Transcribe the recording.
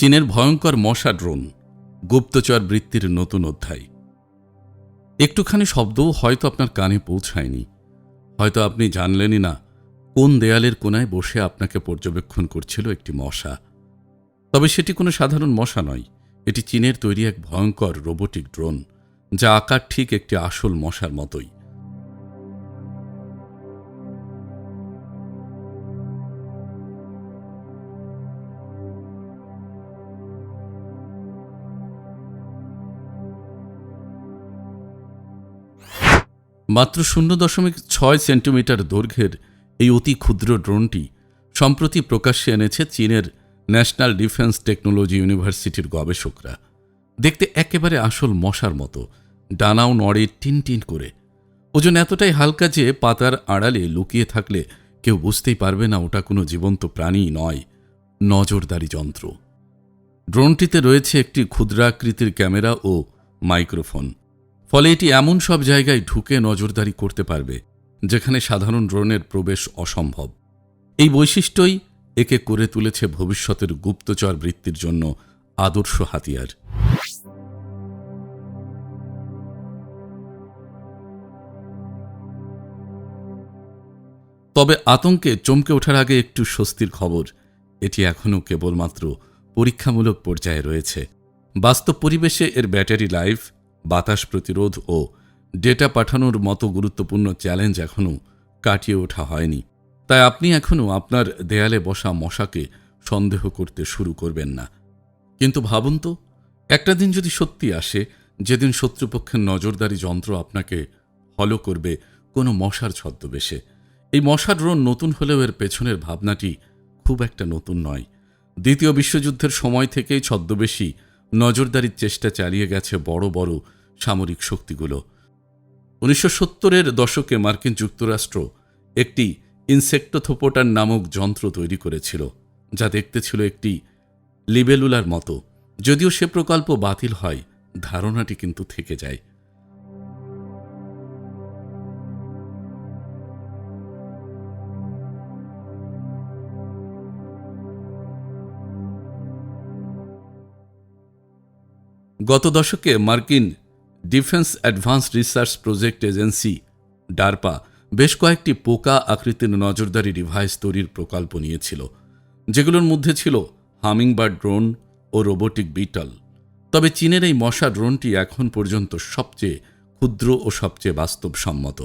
চীনের ভয়ঙ্কর মশা ড্রোন, গুপ্তচর বৃত্তির নতুন অধ্যায়। একটুখানি শব্দও হয়তো আপনার কানে পৌঁছায়নি। হয়তো আপনি জানলেনই না কোন দেয়ালের কোনায় বসে আপনাকে পর্যবেক্ষণ করছিল একটি মশা। তবে সেটি কোনো সাধারণ মশা নয়, এটি চীনের তৈরি এক ভয়ঙ্কর রোবোটিক ড্রোন, যা আকার ঠিক একটি আসল মশার মতোই। মাত্র শূন্য দশমিক ছয় সেন্টিমিটার দৈর্ঘ্যের এই অতি ক্ষুদ্র ড্রোনটি সম্প্রতি প্রকাশ্যে এনেছে চীনের ন্যাশনাল ডিফেন্স টেকনোলজি ইউনিভার্সিটির গবেষকরা। দেখতে একেবারে আসল মশার মতো, ডানাও নড়ে টিন টিন করে। ওজন এতটাই হালকা যে পাতার আড়ালে লুকিয়ে থাকলে কেউ বুঝতেই পারবে না ওটা কোনো জীবন্ত প্রাণী নয়, নজরদারি যন্ত্র। ড্রোনটিতে রয়েছে একটি ক্ষুদ্রাকৃতির ক্যামেরা ও মাইক্রোফোন। ফলে এটি এমন সব জায়গায় ঢুকে নজরদারি করতে পারবে, যেখানে সাধারণ ড্রোনের প্রবেশ অসম্ভব। এই বৈশিষ্ট্যই একে করে তুলেছে ভবিষ্যতের গুপ্তচর বৃত্তির জন্য আদর্শ হাতিয়ার। তবে আতঙ্কে চমকে ওঠার আগে একটু স্বস্তির খবর, এটি এখনও কেবলমাত্র পরীক্ষামূলক পর্যায়ে রয়েছে। বাস্তব পরিবেশে এর ব্যাটারি লাইফ বাতাস প্রতিরোধ ও ডেটা পাঠানোর মতো গুরুত্বপূর্ণ চ্যালেঞ্জ এখনও কাটিয়ে ওঠা হয়নি। তাই আপনি এখনও আপনার দেয়ালে বসা মশাকে সন্দেহ করতে শুরু করবেন না। কিন্তু ভাবুন তো, একটা দিন যদি সত্যি আসে, যেদিন শত্রুপক্ষের নজরদারি যন্ত্র আপনাকে ফলো করবে কোনো মশার ছদ্মবেশে। এই মশার ড্রোন নতুন হলেও এর পেছনের ভাবনাটি খুব একটা নতুন নয়। দ্বিতীয় বিশ্বযুদ্ধের সময় থেকেই ছদ্মবেশী নজরদারির চেষ্টা চালিয়ে গেছে বড় বড় সামরিক শক্তিগুলো। উনিশশো সত্তরের দশকে মার্কিন যুক্তরাষ্ট্র একটি ইনসেক্টোথোপোটার নামক যন্ত্র তৈরি করেছিল, যা দেখতে ছিল একটি লিবেলুলার মতো। যদিও সে প্রকল্প বাতিল হয়, ধারণাটি কিন্তু থেকে যায়। গত দশকে মার্কিন defence advance research project agency DARPA বেশ কয়েকটি পোকা আকৃতির নজরদারি ডিভাইস তৈরির প্রকল্প নিয়েছিল, যেগুলোর মধ্যে ছিল হামিংবার্ড ড্রোন ও রোবোটিক বিটল। তবে চীনের এই মশা ড্রোনটি এখন পর্যন্ত সবচেয়ে ক্ষুদ্র ও সবচেয়ে বাস্তবসম্মত।